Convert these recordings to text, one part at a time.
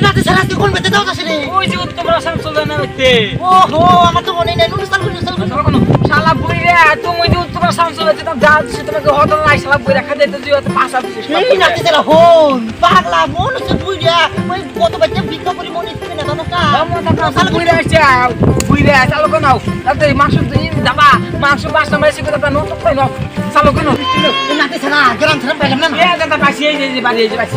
বেটাতে সারা কোন বেতে দাও তাসিরে ওই যে উত্তম রাসাম চলে না বেতে ওহো আমার তো মনে নাই নুন সাল নুন সাল কোন শালা বুড়ি রে তুমি যে উত্তম রাসাম চলে যেতাম যা সে তোমাকে হতল নাই শালা বুড়ি রাখা দিতে তুই হতে পাসা এই নাতি তেরা হন পাগলা মন সে বুড়ি রে ওই কত বাচ্চা ভিক্ষা করে মনে তুমি না জানো কা আমার তো শাল বুড়ি রে আসছে বুড়ি রে চালো কোন তাতে মাংস তুই দাবা মাংস বাসা মাইছে কথা নো তো কই নো চালো কোন নাতি ছাড়া গ্রাম ছাড়া পাইলাম না এ দাদা পাশে এই যে বাড়ি এই যে পাশে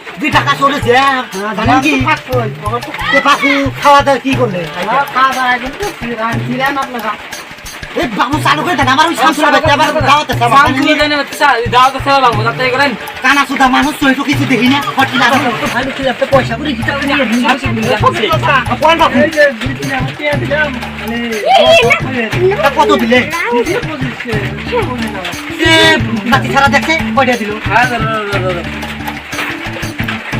দুই টাকা চলেছে জানেন কি? এ বাবু খাওয়া দাওয়া কি করলে? খাওয়া দাওয়া কিন্তু ছিলেন আপনারা এই বাবু চালু করে দেন আমার ওই শামসুরা বাচ্চা আবার দাওয়াতে সামনে দেন দাওয়াতে সেবা বাবু যাতে করেন। কানা সুদা মানুষ তো একটু কিছু দেখি না ফটি না ভালো ছিল একটা পয়সা করে দিতে কোন বাবু কত দিলে? এ নাতি ছাড়া দেখছে কয়টা দিল? আমি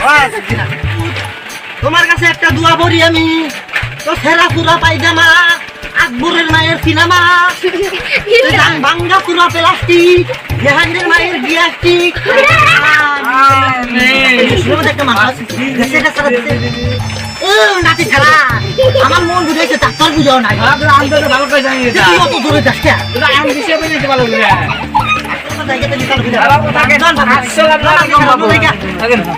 হ্যাঁ। তোমার কাছে একটা দোয়া বলি আমি। তো সেরা পুরা পাই জামা আকবরের মায়ের সিনেমা ভাঙ্গা পুরা প্লাস্টিক জাহাঙ্গের মায়ের গ্যাস্ট্রিক একটা মানুষ নাতি ছাড়া আমার মন বুঝেছে ডাক্তার বুঝাও নাই আমি তো ভালো করে জানি তুই অত দূরে যাস কে? আমি হিসেবে নিতে ভালো করে